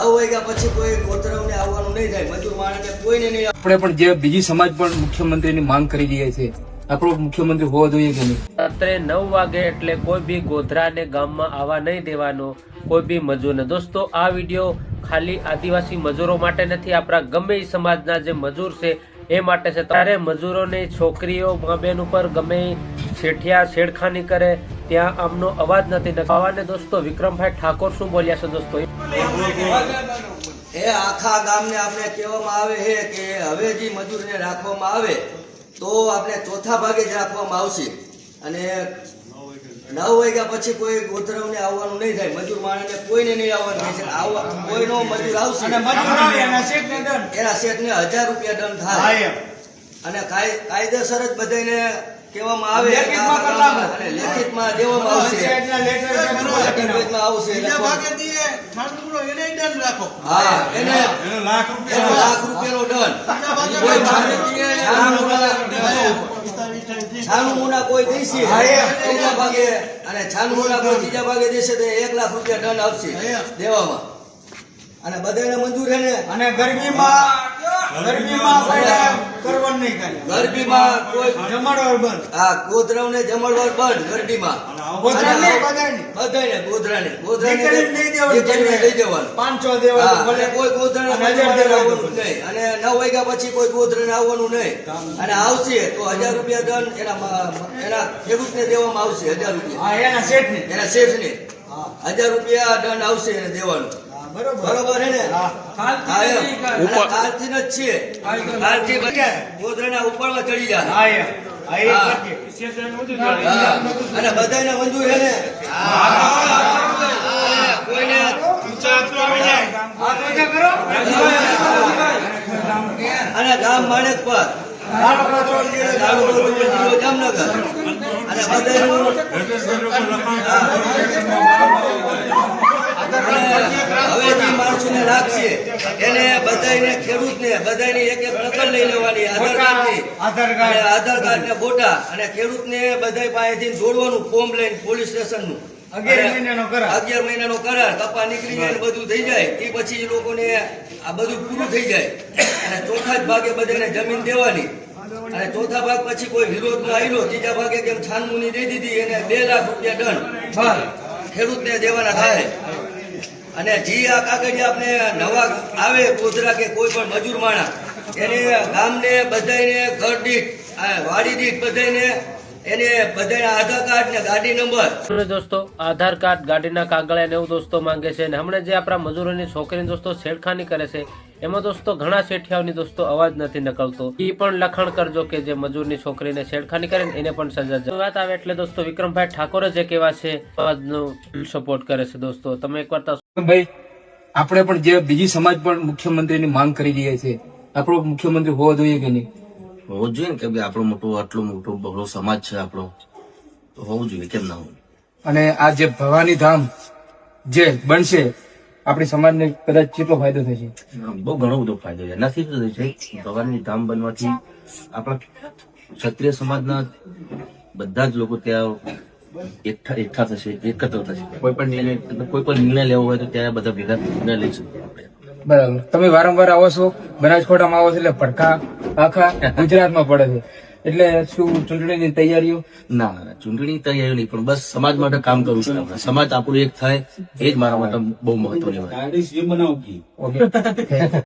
નવ વાગ્યા પછી કોઈ ગોતરવને આવવાનું નહીં થાય. મજૂર માણસને કોઈને નહીં આપણે પણ જે બીજી સમાજ પણ મુખ્યમંત્રીની માંગ કરી રહ્યા છે આપણો મુખ્યમંત્રી હોવો જોઈએ કે નહીં? રાત્રે નવ વાગે એટલે કોઈ બી ગોધરાને ગામમાં આવવા નહીં દેવાનો કોઈ બી મજૂરને. દોસ્તો આ વીડિયો ખાલી આદિવાસી મજૂરો માટે નથી આપણા ગમે એ સમાજના જે મજૂર છે એ માટે છે. ત્યારે મજૂરોની છોકરીઓ મા બેન ઉપર ગમે શેઠિયા છેડખાની કરે ત્યાં આમનો અવાજ નથી. નખાવાને દોસ્તો વિક્રમભાઈ ઠાકોર શું બોલ્યા છે દોસ્તો? એ આખા ગામને આપણે કહેવામાં આવે છે કે હવે જે મજૂરને રાખવામાં આવે તો આપણે ચોથા ભાગે જ રાખવામાં આવશે. અને નવ વાગ્યા પછી કોઈ ગોતરવને આવવાનું નહીં થાય મજૂર માણસને કોઈને નહીં આવવાનું છે આવવા કોઈનો મજૂર આવશે. એના શેઠને હજાર રૂપિયા દંડ થાય. અને કાયદેસર જ બધાને કહેવામાં આવે લેખિતમાં દેવામાં આવશે. લેખિતમાં આવશે. હા એને એનો લાખ રૂપિયાનો દંડ કોઈ છાનું મુના- છાનું કોઈ દેશે. ત્રીજા ભાગે અને છાનું કોઈ ત્રીજા ભાગે દેશે તો એક લાખ રૂપિયા દંડ આવશે દેવામાં. અને બધાને મંજૂર છે ને? અને ગરમીમાં ગરમીમાં કરવાનું નહીં. ગરબીમાં કોઈ બંધ. જમણવાર બંધ બધાને. પાંચસો દેવા કોઈ દેવા આવવાનું નહીં. અને નવ વાગ્યા પછી કોઈ ગોધરાને આવવાનું નહીં. અને આવશે તો હજાર રૂપિયા દન એના એના ખેડૂતને દેવામાં આવશે હજાર રૂપિયા. એના શેઠને. એના શેઠને. હજાર રૂપિયા દંડ આવશે એને દેવાનું. બરોબર. બરોબર ને? હા. હા, અને કાલથી જ છે. કાલથી બધા ગોધરાના ઉપરમાં ચડી જાય હા એમ. હા, એ હા. કરજે. હા. અને બધાને મંજૂર છે ને? કોઈને હાથ ઊંચા કરો. અને ગામ માણેક પર. જામનગર. અને બધાનું અને માણસોને રાખશે એને બધાને ખેડૂતને બધાની એક એક નકલ લઈ લેવાની આધાર કાર્ડની આધાર કાર્ડ. આધાર કાર્ડ ફોટા. અને ખેડૂતને બધા પાસેથી જોડવાનું ફોર્મ લઈને પોલીસ સ્ટેશનનું. અગિયાર મહિનાનો કરાર. અગિયાર મહિનાનો કરાર. કપા નીકળી જાય બધું થઈ જાય. એ પછી એ લોકોને આ બધું પૂરું થઈ જાય. અને ચોથા જ ભાગે બધાને જમીન દેવાની. અને ચોથા ભાગ પછી કોઈ વિરોધ વિરોધમાં આવ્યો ત્રીજા ભાગે કેમ છાનમુની દઈ દીધી? એને બે લાખ રૂપિયા દંડ ખેડૂત ખેડૂતને દેવાના થાય. અને જી આ કાગળિયા આપણે નવા આવે, ગોધરા કે કોઈ પણ મજૂર માણા એને ગામને બધાને ઘર દીઠ વાડી દીઠ બધાને આધાર કાર્ડ ગાડીના કાગળ ને એવું દોસ્તો માંગે છે. અને હમણાં જે આપણા મજૂરોની છોકરીની દોસ્તો છેડખાની કરે છે, એમાં દોસ્તો ઘણા શેઠિયાઓની દોસ્તો અવાજ નથી નીકળતો. એ પણ લખાણ કરજો કે જે મજૂરની છોકરીને છેડખાની કરે એને પણ સજા વાત આવે એટલે દોસ્તો વિક્રમભાઈ ઠાકોર જ એક એવા છે, અવાજનો સપોર્ટ કરે છે દોસ્તો. તમે એકવાર તો ભાઈ આપણે પણ જે બીજી સમાજ પણ મુખ્યમંત્રીની માંગ કરી રહ્યા છે આપણો મુખ્યમંત્રી હોવો જોઈએ કે નહીં? હોવો જોઈએ ને કે ભાઈ આપણો મોટો આટલો મોટો બહોળો સમાજ છે આપણો. તો હોવું જોઈએ કેમ ના હોવું અને આ જે ભવાની ધામ જે બનશે આપણી સમાજને કદાચ કેટલો ફાયદો થશે? બહુ ઘણો બધો ફાયદો છે. એનાથી શું થશે? ભવાની ધામ બનવાથી આપણા ક્ષત્રિય સમાજના બધા જ લોકો ત્યાં એકઠા એકઠા થશે એકત્ર થશે. કોઈ પણ નિર્ણય કોઈ પણ નિર્ણય લેવો હોય તો ત્યારે બધા ભેગા નિર્ણય લઈ શકીએ બરાબર. તમે વારંવાર આવો છો બનાસકોટામાં આવો છો એટલે પડખા આખા ગુજરાતમાં પડે છે. એટલે શું ચૂંટણીની તૈયારીઓ? ના ના ના, ચૂંટણી તૈયારી નહીં પણ બસ સમાજ માટે કામ કરવું છે આપણે. સમાજ આપણું એક થાય એ જ મારા માટે બહુ મહત્વની વાત. ઓકે